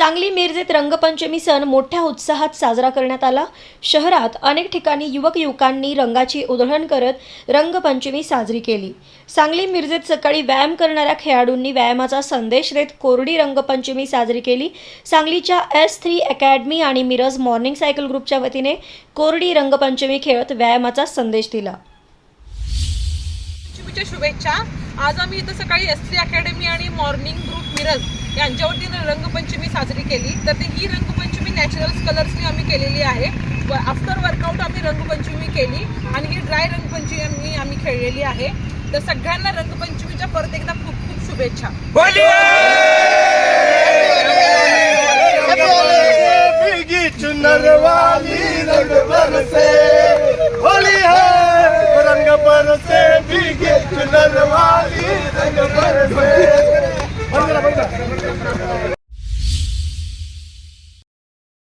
सांगली मिरजेत रंगपंचमी सण मोठ्या उत्साहात साजरा करण्यात आला. शहरात अनेक ठिकाणी युवक युवकांनी रंगाची उधळण करत रंगपंचमी साजरी केली. सांगली मिरजेत सकाळी व्यायाम करणाऱ्या खेळाडूंनी व्यायामाचा संदेश देत कोरडी रंगपंचमी साजरी केली. सांगलीच्या एस थ्री अकॅडमी आणि मिरज मॉर्निंग सायकल ग्रुपच्या वतीने कोरडी रंगपंचमी खेळत व्यायामाचा संदेश दिला. शुभेच्छा. आज आम्ही इथं सकाळी एस थ्री अकॅडमी आणि मॉर्निंग ग्रुप मिरज यांच्या वतीने रंगपंचमी केली तर ते ही रंगपंचमी नॅचरल कलर्सनी आम्ही केलेली आहे. व आफ्टर वर्कआउट आम्ही रंगपंचमी केली आणि ही ड्राय रंगपंचमी आम्ही खेळलेली आहे. तर सगळ्यांना रंगपंचमीच्या परत एकदा खूप खूप शुभेच्छा. भीगी चुनर वाली रंग